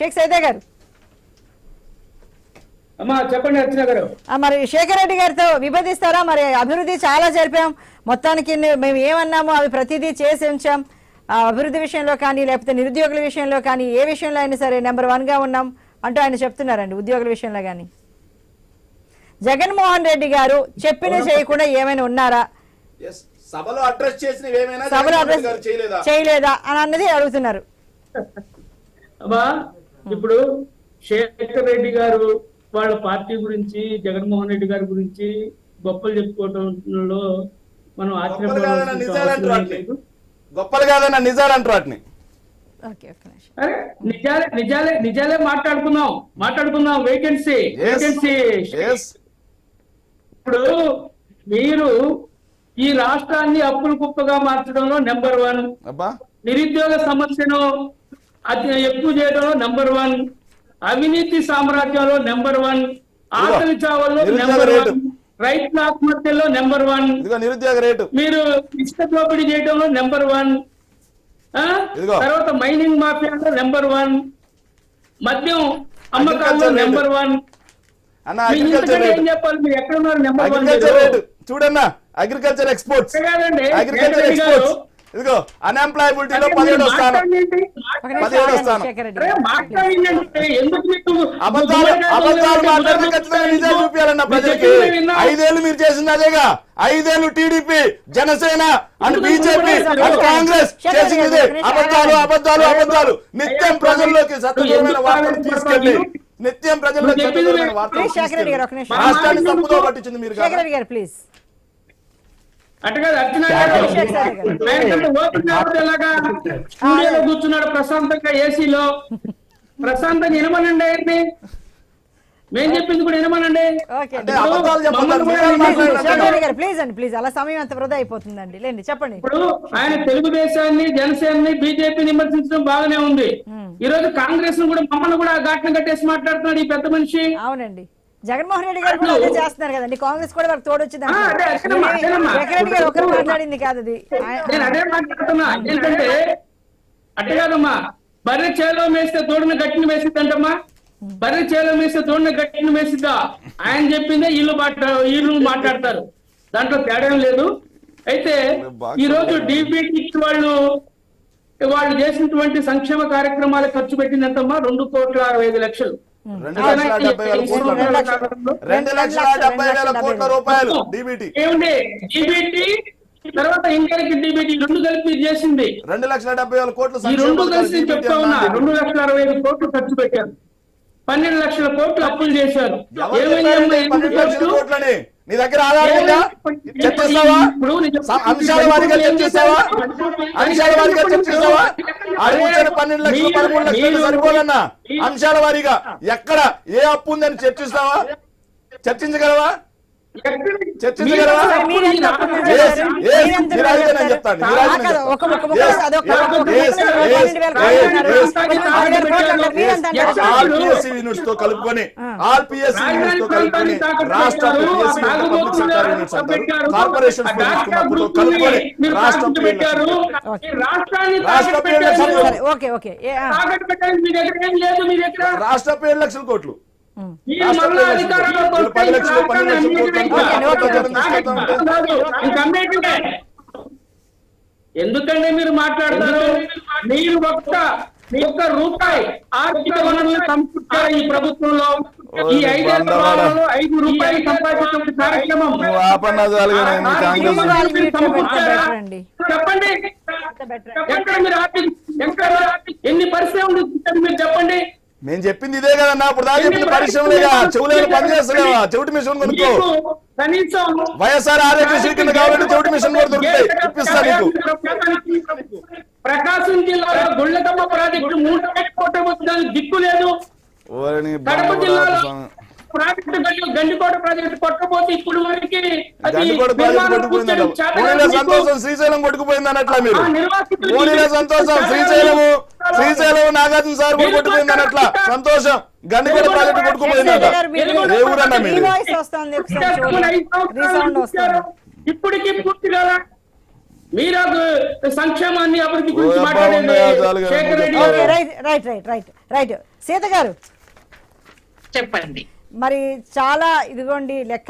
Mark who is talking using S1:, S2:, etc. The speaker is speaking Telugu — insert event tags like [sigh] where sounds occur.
S1: షేక్ సైదా గారు. మరి శేఖర్ రెడ్డి గారితో విభేదిస్తారా? మరి అభివృద్ధి చాలా జరిపాం. మొత్తానికి మేము ఏమన్నామో అవి ప్రతిదీ చేసి ఉంచాం. అభివృద్ధి విషయంలో కానీ లేకపోతే నిరుద్యోగుల విషయంలో కానీ ఏ విషయంలో అయినా సరే నెంబర్ వన్గా ఉన్నాం అంటూ ఆయన చెప్తున్నారండి ఉద్యోగుల విషయంలో కానీ. జగన్మోహన్ రెడ్డి గారు చెప్పిన చేయకుండా ఏమైనా ఉన్నారా?
S2: Yes. సభలో అడ్రస్ చేయలేదా
S1: అని అన్నది అడుగుతున్నారు. [laughs]
S3: అమ్మా ఇప్పుడు శేఖర్ రెడ్డి గారు వాళ్ళ పార్టీ గురించి జగన్మోహన్ రెడ్డి గారి గురించి గొప్పలు చెప్పుకోవడంలో మనం లేదు.
S2: గొప్పలు కాదన్న నిజాలు అంటారు వాటిని
S3: నిజాలే నిజాలే నిజాలే మాట్లాడుకుందాం. మాట్లాడుకుందాం. వేకెన్సీ. వేకెన్సీ. ఇప్పుడు మీరు ఈ రాష్ట్రాన్ని అప్పుల కుప్పగా మార్చడంలో నెంబర్ వన్
S2: అబ్బా.
S3: నిరుద్యోగ సమస్యను అతి ఎక్కువ చేయడంలో నెంబర్ వన్ అవినీతి సామ్రాజ్యంలో నెంబర్ వన్ ఆకలి చావల్లో నెంబర్
S2: రేటు.
S3: వన్ రైతుల ఆత్మహత్యల్లో నెంబర్ వన్
S2: నిరుద్యోగ రేటు.
S3: మీరు ఇసుక దోపిడీ చేయడంలో నెంబర్ వన్. తర్వాత మైనింగ్ మాఫియాలో నెంబర్ వన్ మద్యం అమ్మకాల్లో. నెంబర్ వన్ ఏం చెప్పాలి? మీరు ఎక్కడ ఉన్నారు? నెంబర్ వన్
S2: చూడన్నా అగ్రికల్చర్ ఎక్స్పోర్ట్స్ అగ్రికల్చర్. ఎక్స్పోర్ట్స్ ఇదిగో అన్ఎంప్లాయబిలిటీలో పదిహేడో స్థానం. పదిహేడో స్థానం. అబద్ధాలు అబద్ధాలు మాట్లాడితే ఖచ్చితంగా నిజాలు చూపించాలన్న ప్రజలకి. ఐదేళ్ళు మీరు చేసింది అదేగా. ఐదేళ్ళు TDP Janasena and BJP and Congress చేసింది ఇదే. అబద్ధాలు అబద్ధాలు అబద్ధాలు. నిత్యం ప్రజల్లోకి సత్యమైన వార్తలు
S3: తీసుకెళ్ళి.
S2: నిత్యం ప్రజల్లోకి. వార్తలు రాష్ట్రాన్ని తప్పుదో పట్టించింది మీరు
S1: ప్లీజ్.
S3: అట్ట కాదు అర్చన గారు ఎలాగా? స్టూడియోలో కూర్చున్నాడు ప్రశాంతంగా ఏసీలో. ప్రశాంతంగా వినమనండి ఆయన్ని మేం చెప్పింది కూడా వినమనండి.
S2: అంటే
S1: ప్లీజ్ అండి ప్లీజ్. అలా సమయం అంత వృధా అయిపోతుందండి. లేండి చెప్పండి.
S3: ఇప్పుడు ఆయన తెలుగుదేశాన్ని జనసేనని బీజేపీ విమర్శించడం బాగానే ఉంది. ఈ రోజు కాంగ్రెస్ను కూడా మమ్మల్ని కూడా ఘాట్న కట్టేసి మాట్లాడుతున్నాడు ఈ పెద్ద మనిషి.
S1: అవునండి. జగన్మోహన్ రెడ్డి గారు కూడా అదే. చేస్తున్నారు కదండి. కాంగ్రెస్ కూడా వాళ్ళకి తోడొచ్చింది గారు ఒకరు మాట్లాడింది కాదు అది.
S3: అట్టే కాదమ్మా. బర్రె చేలో మేస్తే తోడిన గట్టిని వేసిద్దంటమ్మా బర్రె చేలో మేస్తే తోడిన గట్టిని వేసిద్దా ఆయన చెప్పిందే ఇల్లు మాట్లా ఇల్లు మాట్లాడతారు. దాంట్లో తేడా లేదు. అయితే ఈ రోజు డిబిటి వాళ్ళు వాళ్ళు చేసినటువంటి సంక్షేమ కార్యక్రమాలు ఖర్చు పెట్టింది ఎంతమ్మా రెండు కోట్ల అరవై ఐదు లక్షలు.
S2: రెండు లక్షల డెబ్బై వేల కోట్ల
S1: రెండు లక్షలు.
S2: రెండు లక్షల డెబ్బై వేల కోట్ల రూపాయలు డిబిటి
S3: ఏముంది? తర్వాత ఇండియాకి డిబిటి రెండు కలిపి చేసింది.
S2: రెండు లక్షల డెబ్బై వేల కోట్ల
S3: ఈ రెండు కలిసి చెప్తా. ఉన్నా. రెండు లక్షల అరవై ఐదు కోట్లు ఖర్చు పెట్టారు. పన్నెండు లక్షల కోట్లు అప్పులు చేశారు?
S2: కోట్లని? నీ దగ్గర ఆధారం ఉందా? చర్చిస్తావా అంశాల వారీగా చర్చిస్తావా అంశాల వారీగా చర్చిస్తావా అడుగుతున్న పన్నెండు లక్షలు పదమూడు లక్షలు సరిపోదన్నా? అంశాల వారీగా ఎక్కడ ఏ అప్పు ఉందని చర్చిస్తావా? చర్చించగలవా? చెప్తాను? ఆల్ పిఎస్సి యూనిట్స్తో కలుపుకొని ఆల్ పిఎస్సి యూనిట్స్తో కలుపుకొని రాష్ట్ర పిఎస్సి పబ్లిక్ సెక్టర్ యూనిట్స్ అంటారు కలుపుకొని ఏడు లక్షల కోట్లు
S3: ఎందుకంటే మీరు మాట్లాడతారు? మీరు ఒక్క మీ ఒక్క రూపాయి ఆర్థిక వనరులు సమకూర్చారు ఈ ప్రభుత్వంలో. ఈ ఐదేళ్ళ కాలంలో ఐదు రూపాయలు సంపాదించిన కార్యక్రమం. చెప్పండి. ఎక్కడ మీరు ఆర్థిక ఎక్కడ ఎన్ని పరిశ్రమలు తెచ్చారు మీరు చెప్పండి.
S2: నేను చెప్పింది ఇదే కదన్నా ఇప్పుడు దాకా చెప్పింది పరిశ్రమలేగా చెవులేని పని చేస్తలేవా? చెవిటి మిషన్ కొనుక్కో. వైఎస్ఆర్ ఆరోగ్యశ్రీ కింద కాబట్టి చెవిటి మిషన్ కూడా దొరుకుతాయి. ఇప్పిస్తా నీకు.
S3: ప్రకాశం జిల్లాలో గుళ్ళకమ్మ ప్రాజెక్టు మూడు కొట్టబోతున్న దిక్కు లేదు. కడప జిల్లాలో. ప్రాజెక్టు గండి గండికోట ప్రాజెక్టు కొట్టబోతే ఇప్పుడు వరకు
S2: సంతోషం శ్రీశైలం కొట్టుకుపోయిందని అట్లా మీరు. సంతోషం శ్రీశైలము. శ్రీశైలం నాగార్జున సార్ కూడా కొట్టుకుపోయిందని అట్లా సంతోషం. గండికోట ప్రాజెక్టు కొట్టుకుపోయిందట ఏ ఊరన్నా.
S1: వస్తుంది
S3: ఇప్పటికి పూర్తి కదా మీరు సంక్షేమాన్ని అభివృద్ధి గురించి
S1: గారు.
S4: చెప్పండి.
S1: మరి చాలా ఇదిగోండి లెక్క